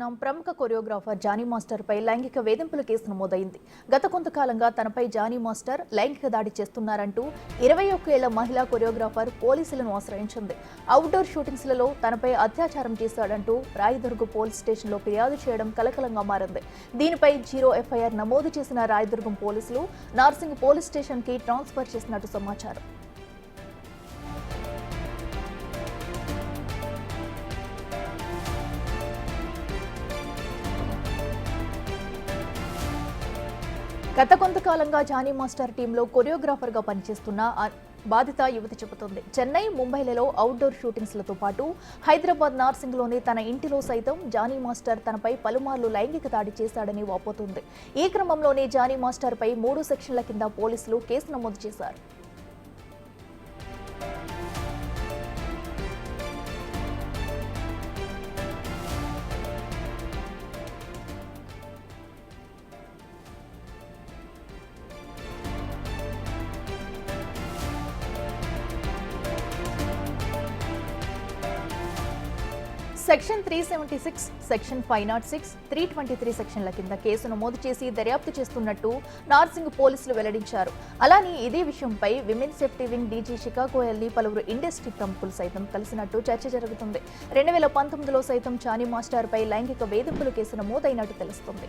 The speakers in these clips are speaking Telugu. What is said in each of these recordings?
చూస్తున్నాం. ప్రముఖ కొరియోగ్రాఫర్ జానీ మాస్టర్ పై లైంగిక వేధింపుల కేసు నమోదైంది. గత కొంతకాలంగా తనపై జానీ మాస్టర్ లైంగిక దాడి చేస్తున్నారంటూ ఇరవై ఒక్కేళ్ళ మహిళా కొరియోగ్రాఫర్ పోలీసులను ఆశ్రయించింది. అవుట్డోర్ షూటింగ్స్లలో తనపై అత్యాచారం చేశాడంటూ రాయదుర్గ పోలీస్ స్టేషన్లో ఫిర్యాదు చేయడం కలకలంగా మారింది. దీనిపై జీరో ఎఫ్ఐఆర్ నమోదు చేసిన రాయదుర్గం పోలీసులు నార్సింగ్ పోలీస్ స్టేషన్కి ట్రాన్స్ఫర్ చేసినట్టు సమాచారం. గత కొంతకాలంగా జానీ మాస్టర్ టీంలో కొరియోగ్రాఫర్గా పనిచేస్తున్న బాధిత యువతి చెబుతోంది. చెన్నై ముంబైలలో అవుట్డోర్ షూటింగ్స్లతో పాటు హైదరాబాద్ నార్సింగ్లోని తన ఇంటిలో సైతం జానీ మాస్టర్ తనపై పలుమార్లు లైంగిక దాడి చేశాడని వాపోతుంది. ఈ క్రమంలోనే జానీ మాస్టర్పై మూడు సెక్షన్ల కింద పోలీసులు కేసు నమోదు చేశారు. Section three seventy six section five nought six three twenty three సెక్షన్ల కింద కేసు నమోదు చేసి దర్యాప్తు చేస్తున్నట్టు నార్సింగ్ పోలీసులు వెల్లడించారు. అలానే ఇదే విషయంపై women safety wing DG Shikha గోయల్ని పలువురు ఇండస్ట్రీ ప్రముఖులు సైతం కలిసినట్టు చర్చ జరుగుతుంది. రెండు వేల పంతొమ్మిదిలో సైతం చానీ మాస్టర్పై లైంగిక వేధింపుల కేసు నమోదైనట్టు తెలుస్తుంది.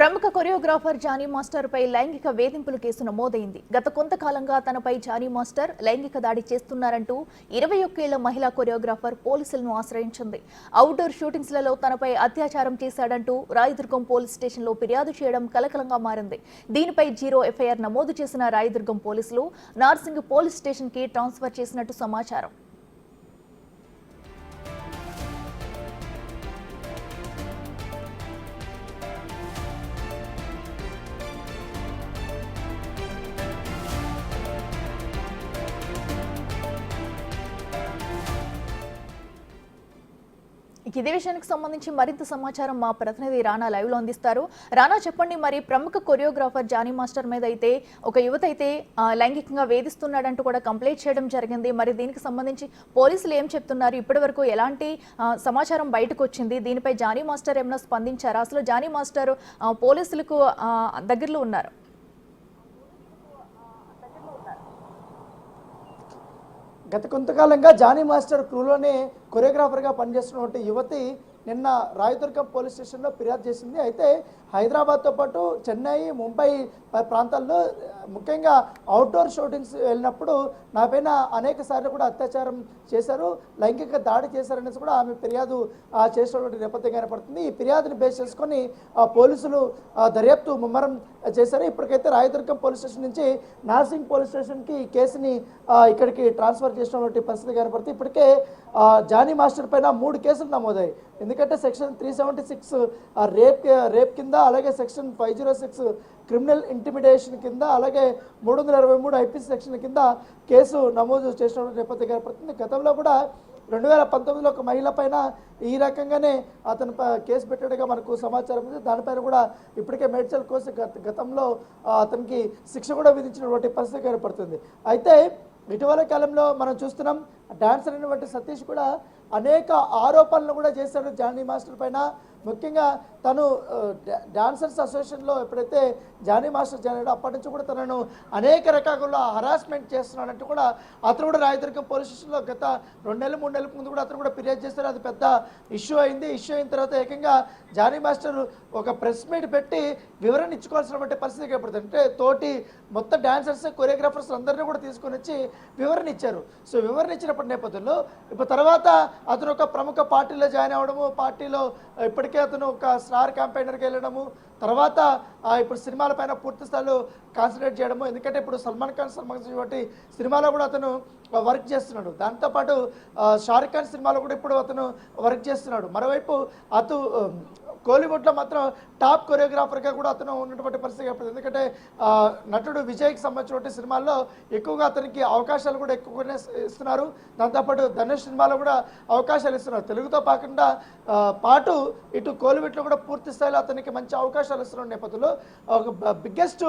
ప్రముఖ కొరియోగ్రాఫర్ జానీ మాస్టర్ పై లైంగిక వేధింపుల కేసు నమోదైంది. గత కొంతకాలంగా తనపై జానీ మాస్టర్ లైంగిక దాడి చేస్తున్నారంటూ ఇరవై ఒక్కేళ్ళ మహిళా కొరియోగ్రాఫర్ పోలీసులను ఆశ్రయించింది. అవుట్డోర్ షూటింగ్స్లలో తనపై అత్యాచారం చేశాడంటూ రాయదుర్గం పోలీస్ స్టేషన్లో ఫిర్యాదు చేయడం కలకలంగా మారింది. దీనిపై జీరో ఎఫ్ఐఆర్ నమోదు చేసిన రాయదుర్గం పోలీసులు నార్సింగ్ పోలీస్ స్టేషన్కి ట్రాన్స్ఫర్ చేసినట్టు సమాచారం. ఇదే విషయానికి సంబంధించి మరింత సమాచారం మా ప్రతినిధి రానా లైవ్లో అందిస్తారు. రానా చెప్పండి మరి ప్రముఖ కొరియోగ్రాఫర్ జానీ మాస్టర్ మీద అయితే ఒక యువత అయితే లైంగికంగా వేధిస్తున్నాడంటూ కూడా కంప్లైంట్ చేయడం జరిగింది. మరి దీనికి సంబంధించి పోలీసులు ఏం చెప్తున్నారు? ఇప్పటి వరకు ఎలాంటి సమాచారం బయటకు వచ్చింది దీనిపై జానీ మాస్టర్ ఏమైనా స్పందించారా? అసలు జానీ మాస్టర్ పోలీసులకు దగ్గరలో ఉన్నారు. గత కొంతకాలంగా జానీ మాస్టర్ క్రూలోనే కొరియోగ్రాఫర్గా పనిచేస్తున్నటువంటి యువతి నిన్న రాయదుర్గం పోలీస్ స్టేషన్లో ఫిర్యాదు చేసింది. అయితే హైదరాబాద్తో పాటు చెన్నై ముంబై ప్రాంతాల్లో ముఖ్యంగా అవుట్డోర్ షూటింగ్స్ వెళ్ళినప్పుడు నా పైన అనేక సార్లు కూడా అత్యాచారం చేశారు లైంగిక దాడి చేశారనేసి కూడా ఆమె ఫిర్యాదు చేసినటువంటి నేపథ్యం కనపడుతుంది ఈ ఫిర్యాదుని బేస్ చేసుకొని ఆ, పోలీసులు దర్యాప్తు ముమ్మరం చేశారు. ఇప్పటికైతే రాయదుర్గం పోలీస్ స్టేషన్ నుంచి నార్సింగ్ పోలీస్ స్టేషన్కి ఈ కేసుని ఇక్కడికి ట్రాన్స్ఫర్ చేసినటువంటి పరిస్థితి కనపడుతుంది ఇప్పటికే జానీ మాస్టర్ పైన మూడు కేసులు నమోదాయి ఎందుకంటే section three seventy six rape rape కింద అలాగే section five zero six criminal intimidation కింద అలాగే మూడు వందల ఇరవై మూడు ఐపీసీ సెక్షన్ కింద కేసు నమోదు చేసినటువంటి నేపథ్యం కనపడుతుంది గతంలో కూడా రెండు వేల పంతొమ్మిదిలో ఒక మహిళ పైన ఈ రకంగానే అతను కేసు పెట్టాడుగా మనకు సమాచారం ఉంది. దానిపైన కూడా ఇప్పటికే మేడ్చల్ కోర్సు గత గతంలో అతనికి శిక్ష కూడా విధించినటువంటి పరిస్థితి ఏర్పడుతుంది. అయితే ఇటీవల కాలంలో మనం చూస్తున్నాం డాన్సర్ అయినటువంటి సతీష్ కూడా అనేక ఆరోపణలు కూడా చేశాడు జానీ మాస్టర్ పైన. ముఖ్యంగా తను డాన్సర్స్ అసోసియేషన్లో ఎప్పుడైతే జానీ మాస్టర్ జాయిన్ అప్పటి నుంచి కూడా తనను అనేక రకాలుగా హరాస్మెంట్ చేస్తున్నాడంటూ కూడా అతను కూడా రాయదుర్గం పోలీస్ స్టేషన్లో గత రెండు నెలలు మూడు నెలల ముందు కూడా అతను కూడా ఫిర్యాదు చేశారు. అది పెద్ద ఇష్యూ అయింది. ఇష్యూ అయిన తర్వాత ఏకంగా జానీ మాస్టర్ ఒక ప్రెస్ మీట్ పెట్టి వివరణ ఇచ్చుకోవాల్సినటువంటి పరిస్థితి ఏర్పడుతుంది. అంటే తోటి మొత్తం డాన్సర్స్ కొరియోగ్రాఫర్స్ అందరినీ కూడా తీసుకొని వచ్చి వివరణ ఇచ్చారు. సో వివరణ ఇచ్చినప్పటి నేపథ్యంలో ఇప్పుడు తర్వాత అతను ఒక ప్రముఖ పార్టీలో జాయిన్ అవ్వడము పార్టీలో ఇప్పటికే అతను ఒక స్టార్ క్యాంపెయినర్కి వెళ్ళడము తర్వాత ఇప్పుడు సినిమాల పైన పూర్తి స్థాయిలో కాన్సన్ట్రేట్ చేయడము ఎందుకంటే ఇప్పుడు సల్మాన్ ఖాన్ సంబంధించినటువంటి సినిమాలో కూడా అతను వర్క్ చేస్తున్నాడు. దాంతోపాటు షారుఖ్ ఖాన్ సినిమాలో కూడా ఇప్పుడు అతను వర్క్ చేస్తున్నాడు. మరోవైపు అతను కోలీవుడ్లో మాత్రం టాప్ కొరియోగ్రాఫర్గా కూడా అతను ఉన్నటువంటి పరిస్థితి ఏర్పడింది. ఎందుకంటే నటుడు విజయ్కి సంబంధించినటువంటి సినిమాల్లో ఎక్కువగా అతనికి అవకాశాలు కూడా ఎక్కువగానే ఇస్తున్నారు. దాంతోపాటు ధనుష్ సినిమాలో కూడా అవకాశాలు ఇస్తున్నారు. తెలుగుతో కాకుండా పాటు ఇటు కోలీవుడ్లో కూడా పూర్తి స్థాయిలో అతనికి మంచి అవకాశాలు ఇస్తున్న నేపథ్యంలో ఒక బిగ్గెస్ట్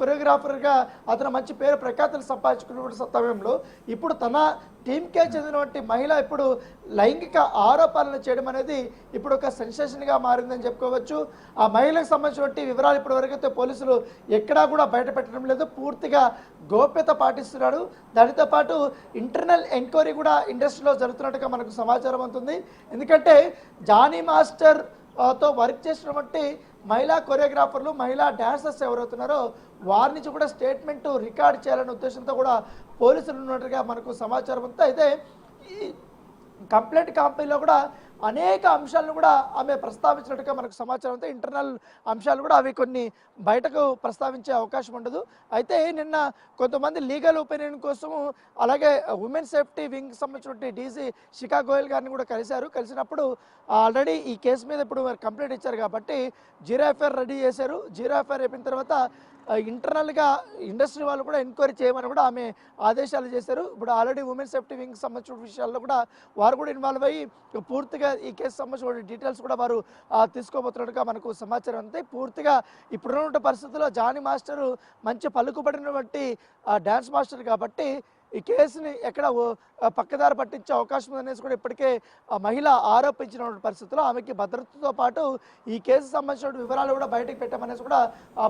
కొరియోగ్రాఫర్గా అతను మంచి పేరు ప్రఖ్యాతులు సంపాదించుకున్నటువంటి సమయంలో ఇప్పుడు తన టీంకే చెందినటువంటి మహిళ ఇప్పుడు లైంగిక ఆరోపణలు చేయడం అనేది ఇప్పుడు ఒక సెన్సేషన్గా మారిందని చెప్పుకోవచ్చు. ఆ మహిళకు సంబంధించినటువంటి వివరాలు ఇప్పటి వరకైతే పోలీసులు ఎక్కడా కూడా బయటపెట్టడం లేదు. పూర్తిగా గోప్యత పాటిస్తున్నాడు దానితో పాటు ఇంటర్నల్ ఎంక్వైరీ కూడా ఇండస్ట్రీలో జరుగుతున్నట్టుగా మనకు సమాచారం అందుతుంది. ఎందుకంటే జానీ మాస్టర్తో వర్క్ చేసినటువంటి మహిళా కొరియోగ్రాఫర్లు మహిళా డాన్సర్స్ ఎవరవుతున్నారో వారి నుంచి కూడా స్టేట్మెంట్ రికార్డ్ చేయాలనే ఉద్దేశంతో కూడా పోలీసులు ఉన్నట్టుగా మనకు సమాచారం అంతా. అయితే ఈ కంప్లైంట్ కంపెనీలో కూడా అనేక అంశాలను కూడా ఆమె ప్రస్తావించినట్టుగా మనకు సమాచారం అయితే ఇంటర్నల్ అంశాలు కూడా అవి కొన్ని బయటకు ప్రస్తావించే అవకాశం ఉండదు. అయితే నిన్న కొంతమంది లీగల్ ఒపీనియన్ కోసము అలాగే ఉమెన్ సేఫ్టీ వింగ్ సంబంధించిన డీజీ శిఖా గోయల్ గారిని కూడా కలిశారు. కలిసినప్పుడు ఆల్రెడీ ఈ కేసు మీద ఇప్పుడు కంప్లైంట్ ఇచ్చారు కాబట్టి జీరో ఎఫ్ఐఆర్ రెడీ చేశారు. జీరో ఎఫ్ఐఆర్ అయిపోయిన తర్వాత ఇంటర్నల్గా ఇండస్ట్రీ వాళ్ళు కూడా ఎంక్వైరీ చేయమని కూడా ఆమె ఆదేశాలు చేశారు. ఇప్పుడు ఆల్రెడీ ఉమెన్ సేఫ్టీ వింగ్ సంబంధించిన విషయాల్లో కూడా వారు కూడా ఇన్వాల్వ్ అయ్యి పూర్తిగా ఈ కేసు సంబంధించిన డీటెయిల్స్ కూడా వారు తీసుకోబోతున్నట్టుగా మనకు సమాచారం అంతే పూర్తిగా ఇప్పుడున్న పరిస్థితుల్లో జానీ మాస్టరు మంచి పలుకుబడినటువంటి డ్యాన్స్ మాస్టర్ కాబట్టి ఈ కేసుని ఎక్కడ ఓ- పక్కదారి పట్టించే అవకాశం ఉందనేసి కూడా ఇప్పటికే ఆ మహిళ ఆరోపించిన పరిస్థితుల్లో ఆమెకి భద్రతతో పాటు ఈ కేసు సంబంధించిన వివరాలు కూడా బయటకు పెట్టామనేసి కూడా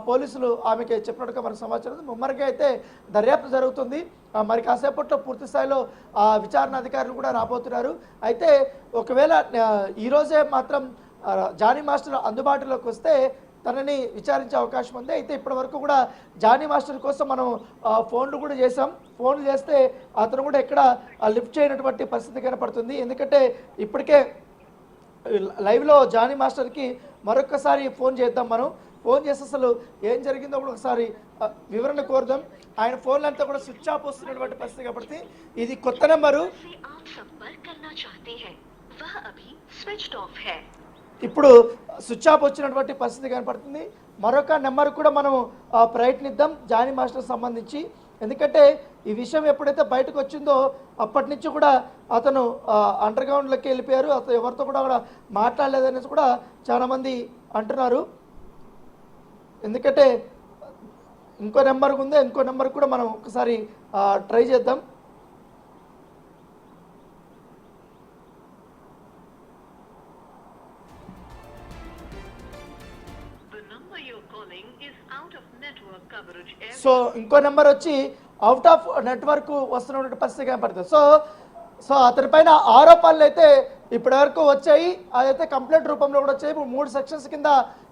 పోలీసులు ఆమెకి చెప్పినట్టుగా మనకు సమాచారం ముమ్మరిగా అయితే దర్యాప్తు జరుగుతుంది. మరి కాసేపట్లో పూర్తి స్థాయిలో ఆ విచారణ అధికారులు కూడా రాబోతున్నారు. అయితే ఒకవేళ ఈరోజే మాత్రం జానీ మాస్టర్ అందుబాటులోకి వస్తే తనని విచారించే అవకాశం ఉంది. అయితే ఇప్పటి వరకు కూడా జానీ మాస్టర్ కోసం మనం ఫోన్లు కూడా చేసాం ఫోన్లు చేస్తే అతను కూడా ఎక్కడ లిఫ్ట్ చేయనటువంటి పరిస్థితి కనపడుతుంది. ఎందుకంటే ఇప్పటికే లైవ్లో జానీ మాస్టర్కి మరొకసారి ఫోన్ చేద్దాం మనం. ఫోన్ చేసి అసలు ఏం జరిగిందో కూడా ఒకసారి వివరణ కోరుదాం. ఆయన ఫోన్లు అంతా కూడా స్విచ్ ఆఫ్ వస్తున్నటువంటి పరిస్థితి కాబట్టి ఇది కొత్త నెంబరు. ఇప్పుడు స్విచ్ ఆఫ్ వచ్చినటువంటి పరిస్థితి కనపడుతుంది. మరొక నెంబర్ కూడా మనం ప్రయత్నిద్దాం జానీ మాస్టర్ సంబంధించి. ఎందుకంటే ఈ విషయం ఎప్పుడైతే బయటకు వచ్చిందో అప్పటి నుంచి కూడా అతను అండర్ గ్రౌండ్లోకి వెళ్ళిపోయారు. అతను ఎవరితో కూడా అక్కడ మాట్లాడలేదనేసి కూడా చాలామంది అంటున్నారు. ఎందుకంటే ఇంకో నెంబర్ ఉందో ఇంకో నెంబర్ కూడా మనం ఒకసారి ట్రై చేద్దాం. సో ఇంకో నెంబర్ వచ్చి అవుట్ ఆఫ్ నెట్వర్క్ వస్తున్నటువంటి పరిస్థితి కనపడుతుంది. సో సో అతని పైన ఆరోపణలు అయితే ఇప్పటి వరకు వచ్చాయి. అదైతే కంప్లైంట్ రూపంలో కూడా వచ్చాయి. మూడు సెక్షన్స్ కింద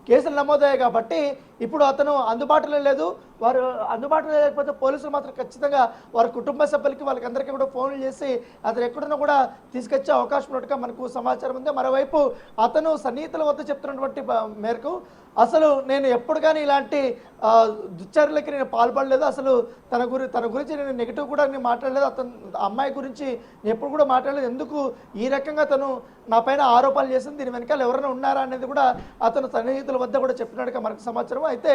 కేసులు నమోదయ్యాయి కాబట్టి ఇప్పుడు అతను అందుబాటులో లేదు. వారు అందుబాటులో లేకపోతే పోలీసులు మాత్రం ఖచ్చితంగా వారి కుటుంబ సభ్యులకి వాళ్ళకి అందరికీ కూడా ఫోన్లు చేసి అతను ఎక్కడున్నా కూడా తీసుకొచ్చే అవకాశం ఉన్నట్టుగా మనకు సమాచారం ఉంది. మరోవైపు అతను సన్నిహితుల వద్ద చెప్తున్నటువంటి మేరకు అసలు నేను ఎప్పుడు కానీ ఇలాంటి దుశ్చర్యలకి నేను పాల్పడలేదు. అసలు తన గురి తన గురించి నేను నెగిటివ్ కూడా నేను మాట్లాడలేదు. అతను అమ్మాయి గురించి నేను ఎప్పుడు కూడా మాట్లాడలేదు. ఎందుకు ఈ రకంగా తను నా పైన ఆరోపణలు చేసింది దీని వెనకాల ఎవరైనా ఉన్నారా అనేది కూడా అతను సన్నిహితుల వద్ద కూడా చెప్పినట్టుగా మనకు సమాచారం. అయితే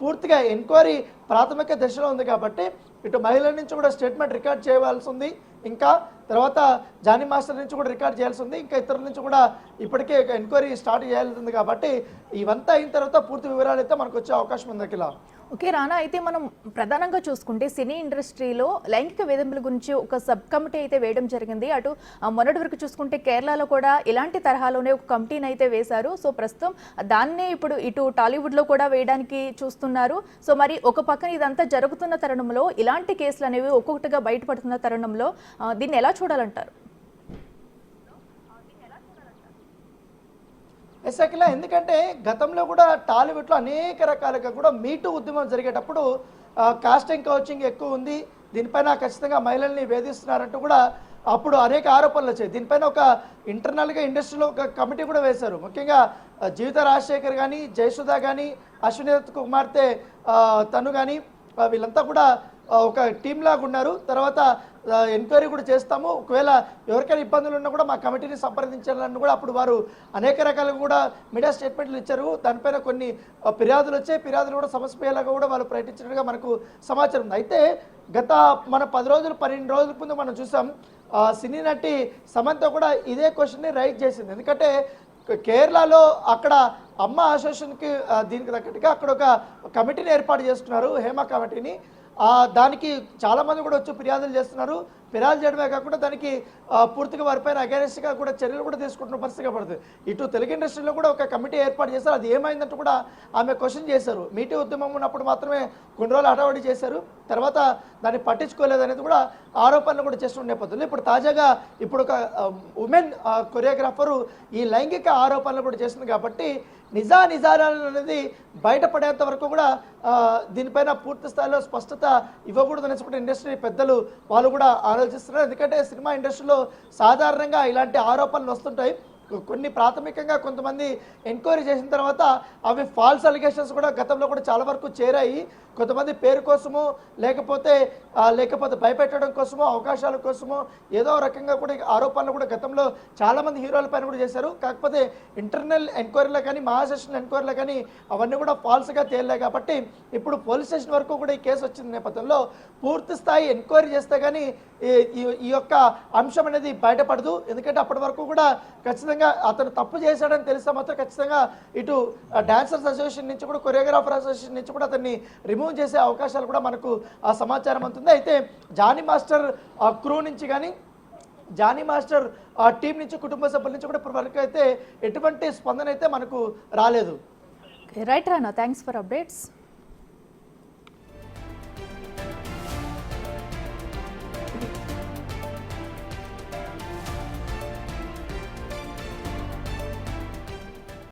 పూర్తిగా ఎంక్వైరీ ప్రాథమిక దశలో ఉంది కాబట్టి ఇటు మహిళల నుంచి కూడా స్టేట్మెంట్ రికార్డ్ చేయవలసి ఉంది. ఇంకా తర్వాత జానీ మాస్టర్ నుంచి కూడా రికార్డ్ చేయాల్సి ఉంది. ఇంకా ఇతరుల నుంచి కూడా ఇప్పటికే ఎంక్వైరీ స్టార్ట్ చేయాల్సి ఉంది కాబట్టి ఇవంతా అయిన తర్వాత పూర్తి వివరాలు అయితే మనకు వచ్చే అవకాశం ఉంది అఖిల. ఓకే రానా అయితే మనం ప్రధానంగా చూసుకుంటే సినీ ఇండస్ట్రీలో లైంగిక వేధింపుల గురించి ఒక సబ్ కమిటీ అయితే వేయడం జరిగింది. అటు మొన్నటి వరకు చూసుకుంటే కేరళలో కూడా ఇలాంటి తరహాలోనే ఒక కమిటీని అయితే వేశారు. సో ప్రస్తుతం దాన్నే ఇప్పుడు ఇటు టాలీవుడ్లో కూడా వేయడానికి చూస్తున్నారు. సో మరి ఒక పక్కన ఇదంతా జరుగుతున్న తరుణంలో ఇలాంటి కేసులు అనేవి ఒక్కొక్కటిగా బయటపడుతున్న తరుణంలో దీన్ని ఎలా చూడాలంటారు? ఎస్ ఎందుకంటే గతంలో కూడా టాలీవుడ్లో అనేక రకాలుగా కూడా మీటు ఉద్యమం జరిగేటప్పుడు కాస్టింగ్ కోచింగ్ ఎక్కువ ఉంది. దీనిపైన ఖచ్చితంగా మహిళల్ని వేధిస్తున్నారంటూ కూడా అప్పుడు అనేక ఆరోపణలు వచ్చాయి. దీనిపైన ఒక ఇంటర్నల్గా ఇండస్ట్రీలో ఒక కమిటీ కూడా వేశారు. ముఖ్యంగా జీవిత రాజశేఖర్ కానీ జయసుధ కానీ అశ్విని కుమార్తె తను కానీ వీళ్ళంతా కూడా ఒక టీం లాగా ఉన్నారు. తర్వాత ఎంక్వైరీ కూడా చేస్తాము. ఒకవేళ ఎవరికైనా ఇబ్బందులు ఉన్నా కూడా మా కమిటీని సంప్రదించాలని కూడా అప్పుడు వారు అనేక రకాలుగా కూడా మీడియా స్టేట్మెంట్లు ఇచ్చారు. దానిపైన కొన్ని ఫిర్యాదులు వచ్చాయి. ఫిర్యాదులు కూడా సమస్యలాగా కూడా వాళ్ళు ప్రకటించినట్టుగా మనకు సమాచారం ఉంది. అయితే గత మన పది రోజులు పన్నెండు రోజుల ముందు మనం చూసాం సినీ నటి సమంత కూడా ఇదే క్వశ్చన్ని రైట్ చేసింది. ఎందుకంటే కేరళలో అక్కడ అమ్మ అసోసియేషన్కి దీనికి తగ్గట్టుగా అక్కడ ఒక కమిటీని ఏర్పాటు చేస్తున్నారు హేమ కమిటీని. దానికి చాలామంది కూడా వచ్చి ఫిర్యాదులు చేస్తున్నారు. ఫిర్యాదు చేయడమే కాకుండా దానికి పూర్తిగా వారిపైన అగేనెస్ట్గా కూడా చర్యలు కూడా తీసుకుంటున్న పరిస్థితి పడుతుంది ఇటు తెలుగు ఇండస్ట్రీలో కూడా ఒక కమిటీ ఏర్పాటు చేశారు. అది ఏమైందంటూ కూడా ఆమె క్వశ్చన్ చేశారు. మీటీ ఉద్యమం ఉన్నప్పుడు మాత్రమే కొన్ని రోజులు హడావడి చేశారు. తర్వాత దాన్ని పట్టించుకోలేదు అనేది కూడా ఆరోపణలు కూడా చేస్తున్న నేపథ్యంలో ఇప్పుడు తాజాగా ఇప్పుడు ఒక ఉమెన్ కొరియోగ్రాఫరు ఈ లైంగిక ఆరోపణలు కూడా చేస్తుంది కాబట్టి నిజా నిజాలు అనేది బయటపడేంత వరకు కూడా దీనిపైన పూర్తి స్థాయిలో స్పష్టత ఇవ్వకూడదు అనేసి ఇండస్ట్రీ పెద్దలు వాళ్ళు కూడా ఆలోచిస్తున్నారు. ఎందుకంటే సినిమా ఇండస్ట్రీలో సాధారణంగా ఇలాంటి ఆరోపణలు వస్తుంటాయి. కొన్ని ప్రాథమికంగా కొంతమంది ఎంక్వైరీ చేసిన తర్వాత అవి ఫాల్స్ అలిగేషన్స్ కూడా గతంలో కూడా చాలా వరకు చేరాయి. కొంతమంది పేరు కోసము లేకపోతే లేకపోతే భయపెట్టడం కోసము అవకాశాల కోసము ఏదో రకంగా కూడా ఆరోపణలు కూడా గతంలో చాలామంది హీరోల పైన కూడా చేశారు. కాకపోతే ఇంటర్నల్ ఎంక్వైరీలో కానీ మహాసెషన్ ఎంక్వైరీలో కానీ అవన్నీ కూడా ఫాల్స్గా తేలాయి కాబట్టి ఇప్పుడు పోలీస్ స్టేషన్ వరకు కూడా ఈ కేసు వచ్చిన నేపథ్యంలో పూర్తి స్థాయి ఎంక్వైరీ చేస్తే కానీ ఈ- ఈ- ఈ యొక్క అంశం అనేది బయటపడదు. ఎందుకంటే అప్పటి వరకు కూడా ఖచ్చితంగా అతను తప్పు చేశాడని తెలిస్తే మాత్రం ఖచ్చితంగా ఇటు డాన్సర్స్ అసోసియేషన్ నుంచి కూడా కొరియోగ్రాఫర్ అసోసియేషన్ నుంచి కూడా అతన్ని రిమూవ్ చేసే అవకాశాలు కూడా మనకు ఆ సమాచారం అందుతుంది. అయితే జానీ మాస్టర్ ఆ క్రూ నుంచి కానీ జానీ మాస్టర్ ఆ టీం నుంచి కుటుంబ సభ్యుల నుంచి కూడా ఇప్పటి వరకు అయితే ఎటువంటి స్పందన అయితే మనకు రాలేదు. Right Rana thanks for updates